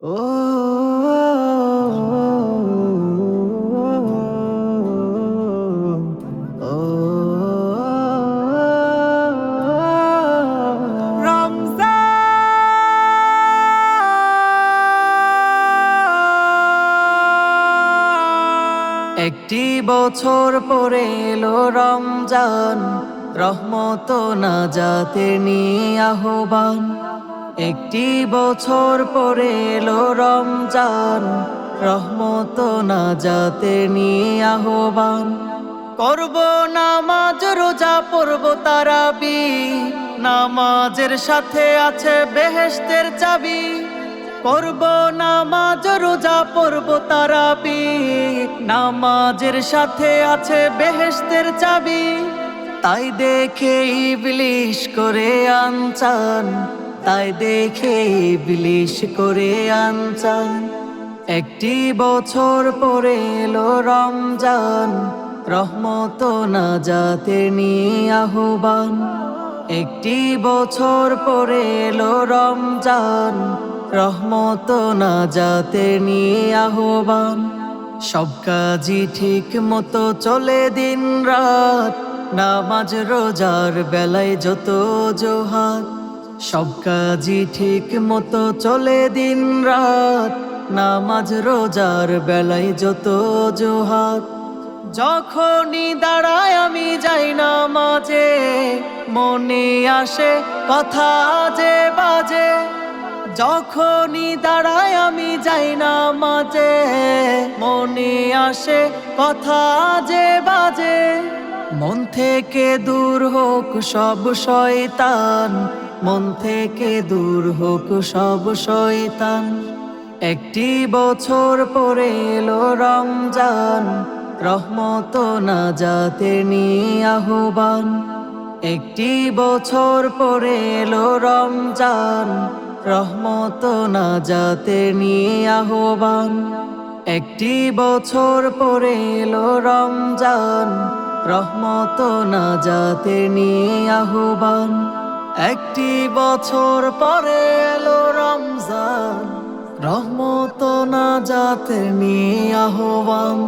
একটি বছর পরে এলো রমজান রহমত না যাতে নিয়ে আহ্বান। একটি বছর পরে এলো রমজান, রহমত না যাতে নিয়ে আহ্বান। করব নামাজ, রোজা পড়ব তারাবি, নামাজের সাথে আছে বেহেশতের চাবি। করব নামাজ, রোজা পড়ব তারাবি, নামাজের সাথে আছে বেহেশতের চাবি। তাই দেখে ইবলিশ করে আনচান তাই দেখে ইবলিশ করে আনচান। একটি বছর পরে এলো রমজান, রহমত না যাতে নিয়ে আহ্বান। একটি বছর পরে এলো রমজান, রহমত না যাতে নিয়ে আহ্বান। সব কাজই ঠিক মতো চলে দিন রাত, নামাজ রোজার বেলায় যত জোহার। সব কাজই ঠিক মতো চলে দিন রাত। নামাজ, রোজার বেলায় যত জোহাত। যখনই দাঁড়ায় আমি যাই না মাঝে মনে আসে কথা যে বাজে। যখনই দাঁড়ায় আমি যাই না মাঝে মনে আসে কথা যে বাজে। মন থেকে দূর হোক সব শয়তান মন থেকে দূর হোক সব শয়তান। একটি বছর পরে এলো রমজান, রহমত না যাতে নিয়ে আহ্বান একটি বছর পরে এলো রমজান, রহমত না যাতে নিয়ে আহ্বান একটি বছর পরে এলো রমজান, রহমত না যাতে নিয়ে আহ্বান একটি বছর পরে এলো রমজান। রহমত না যাতে নিয়ে আহ্বান